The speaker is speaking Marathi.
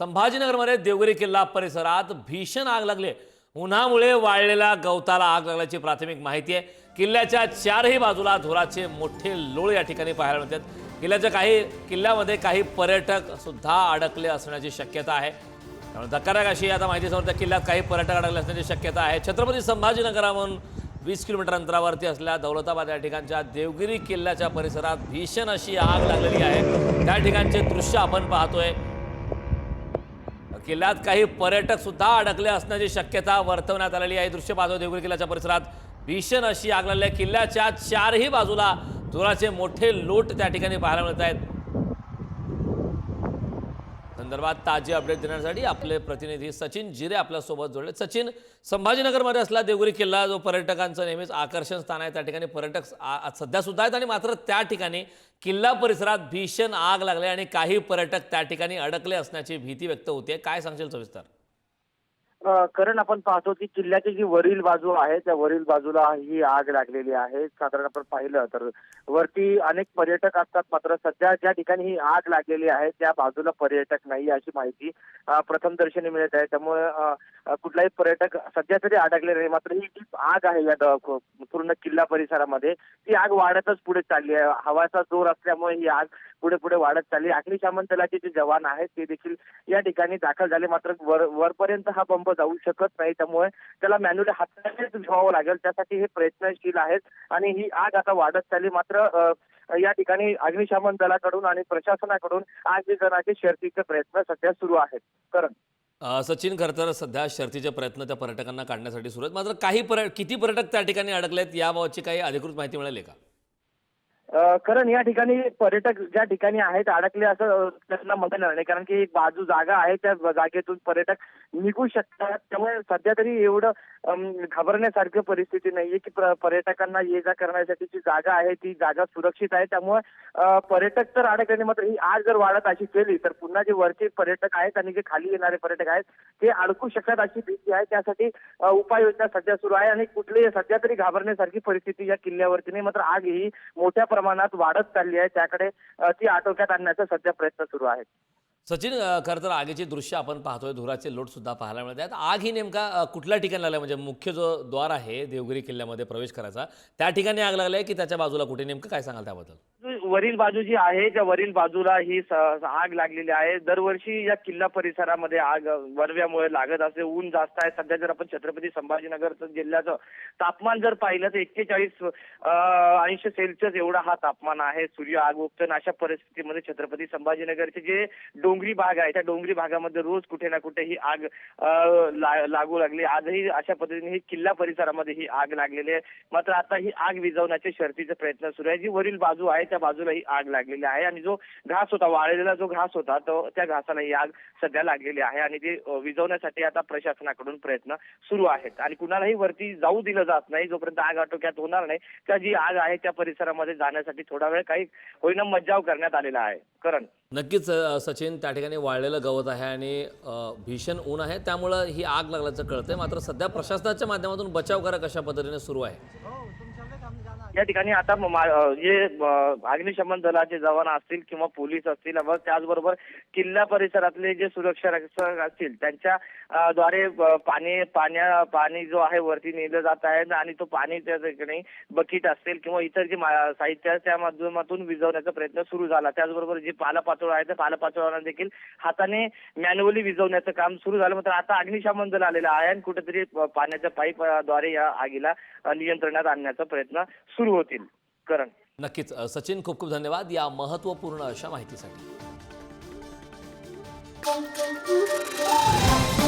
संभाजीनगरमध्ये देवगिरी किल्ला परिसरात भीषण आग लागली. उन्हामुळे वाळलेल्या गवताला आग लागल्याची प्राथमिक माहिती आहे. किल्ल्याच्या चारही बाजूला धुराचे मोठे लोळ या ठिकाणी पाहायला मिळतात. किल्ल्याच्या काही किल्ल्यामध्ये काही पर्यटक सुद्धा अडकले असण्याची शक्यता आहे. त्यामुळे धक्कादायक अशी आता माहिती समोर त्या किल्ल्यात काही पर्यटक अडकले असण्याची शक्यता आहे. छत्रपती संभाजीनगराहून वीस किलोमीटर अंतरावरती असल्या दौलताबाद या ठिकाणच्या देवगिरी किल्ल्याच्या परिसरात भीषण अशी आग लागलेली आहे. त्या ठिकाणचे दृश्य आपण पाहतोय. किल्ल्यात काही पर्यटक सुद्धा अडकले असण्याची शक्यता वर्तवण्यात आलेली आहे. दृश्य बाजू देवगिरी किल्ल्याच्या परिसरात भीषण अशी आग लागली आहे. किल्ल्याच्या चारही बाजूला धुराचे मोठे लोट त्या ठिकाणी पाहायला मिळत आहेत. संदर्भात ताजे अपडेट देण्यासाठी आपले प्रतिनिधी सचिन जिरे आपल्यासोबत जोडले. सचिन संभाजीनगरमध्ये असला देवगिरी किल्ला जो पर्यटकांचं नेहमीच आकर्षण स्थान आहे त्या ठिकाणी पर्यटक सध्या सुद्धा आहेत आणि मात्र त्या ठिकाणी किल्ला परिसरात भीषण आग लागली आणि काही पर्यटक त्या ठिकाणी अडकले असण्याची भीती व्यक्त होते काय सांगशील सविस्तर? कारण आपण पाहतो की किल्ल्याची जी वरील बाजू आहे त्या वरील बाजूला ही आग लागलेली आहे. साधारण आपण पाहिलं तर वरती अनेक पर्यटक असतात. मात्र सध्या ज्या ठिकाणी ही आग लागलेली आहे त्या बाजूला पर्यटक नाही अशी माहिती प्रथम प्रथमदर्शनी मिळत आहे. त्यामुळे कुठलाही पर्यटक सध्या तरी अडकले नाही. मात्र ही जी आग आहे या पूर्ण किल्ला परिसरामध्ये ती आग वाढतच पुढे चालली आहे. हवाचा जोर असल्यामुळे ही आग पुढे पुढे वाढत चालली अग्निशामन दलाचे जे जवान आहेत ते देखील या ठिकाणी दाखल झाले. मात्र वर वरपर्यंत हा बंब जाऊ शकत नाही. त्यामुळे त्याला मॅन्युअली हातानेच घ्यावं लागेल. त्यासाठी हे प्रयत्नशील आहेत. आणि ही आग आता वाढत चालली. मात्र या ठिकाणी अग्निशमन दलाकडून आणि प्रशासनाकडून आग विझवण्याचे शर्तीचे प्रयत्न सध्या सुरू आहेत. करण. सचिन खर तर सध्या शर्तीचे प्रयत्न त्या पर्यटकांना काढण्यासाठी सुरू आहेत. मात्र काही पर्य किती पर्यटक त्या ठिकाणी अडकलेत याबाबतची काही अधिकृत माहिती मिळाली का? कारण या ठिकाणी पर्यटक ज्या ठिकाणी आहेत अडकले असं त्यांना म्हणता येणार नाही कारण की एक बाजू जागा आहे त्या जागेतून पर्यटक निघू शकतात. त्यामुळे सध्या तरी एवढं घाबरण्यासारखी परिस्थिती नाहीये की पर्यटकांना ये जा करण्यासाठीची जागा आहे ती जागा सुरक्षित आहे. त्यामुळे पर्यटक तर अडकले मात्र ही आज जर वाढत अशी केली तर पुन्हा जे वरचे पर्यटक आहेत आणि जे खाली येणारे पर्यटक आहेत ते अडकू शकतात अशी भीती आहे. त्यासाठी उपाययोजना सध्या सुरू आहे आणि कुठली सध्या तरी घाबरण्यासारखी परिस्थिती या किल्ल्यावरती नाही. मात्र आग ही मोठ्या प्रमाणात वाढत चालली आहे त्याकडे ती आटोक्यात आणण्याचा सध्या प्रयत्न सुरू आहे सचिन खर खरं तर आगीची दृश्य आपण पाहतोय धुराचे लोट सुद्धा पाहायला मिळत आहेत. आग ही नेमका कुठल्या ठिकाणी लागली म्हणजे मुख्य जो द्वार आहे देवगिरी किल्ल्यामध्ये प्रवेश करायचा त्या ठिकाणी आग लागली आहे की त्याच्या बाजूला कुठे? नेमकं काय सांगाल त्याबद्दल? वरील बाजू जी आहे त्या वरील बाजूला ही स- आग लागलेली आहे. दरवर्षी या किल्ला परिसरामध्ये आग वरव्यामुळे लागत असते ऊन जास्त आहे. सध्या जर आपण छत्रपती संभाजीनगर जिल्ह्याचं तापमान जर पाहिलं तर एक्केचाळीस ऐंशी सेल्सिअस एवढा हा तापमान आहे. सूर्य आग उगतं अशा परिस्थितीमध्ये छत्रपती संभाजीनगरचे जे डोंगरी भाग आहे त्या डोंगरी भागामध्ये रोज कुठे ना कुठे ही आग ला- लागू लागली. आजही अशा पद्धतीने ही किल्ला परिसरामध्ये ही आग लागलेली आहे. मात्र आता ही आग विझवण्याचे शर्तीचे प्रयत्न सुरू आहे. जी वरील बाजू आहे त्या बाजूला ही आग लागलेली आहे आणि जो घास होता वाळलेला जो घास होता तो त्या घासाला ही आग सध्या लागलेली आहे आणि ते विझवण्यासाठी आता प्रशासनाकडून प्रयत्न सुरू आहेत. आणि कुणालाही वरती जाऊ दिलं जात नाही जोपर्यंत आग आटोक्यात होणार नाही त्या जी आग आहे त्या परिसरामध्ये जाण्यासाठी थोडा वेळ काही होईना मज्जाव करण्यात आलेला आहे. करण. नक्कीच सचिन त्या ठिकाणी वाळलेलं गवत आहे आणि भीषण ऊन आहे. त्यामुळं ही आग लागल्याचं कळतंय. मात्र सध्या प्रशासनाच्या माध्यमातून बचाव करा कशा पद्धतीने सुरू आहे? या ठिकाणी आता जे अग्निशमन दलाचे जवान असतील किंवा पोलीस असतील व त्याचबरोबर किल्ला परिसरातले जे सुरक्षा रक्षक असतील त्यांच्या द्वारे पाणी पाण्या पाणी जो आहे वरती नेलं जात आहे आणि तो पाणी त्या ठिकाणी बकेट असतील किंवा इतर जे साहित्य त्या माध्यमातून विझवण्याचा प्रयत्न सुरू झाला. त्याचबरोबर जे पालापाचोळा आहे त्या पालापाचोळ्यांना देखील हाताने मॅन्युअली विझवण्याचं काम सुरू झालं. मात्र आता अग्निशमन दल आलेलं आहे आणि कुठेतरी पाण्याच्या पाईपद्वारे या आगीला नियंत्रणात आणण्याचा प्रयत्न सुरू होतील. करण. नक्कीच. सचिन खूप खूप धन्यवाद या महत्त्वपूर्ण अशा माहितीसाठी.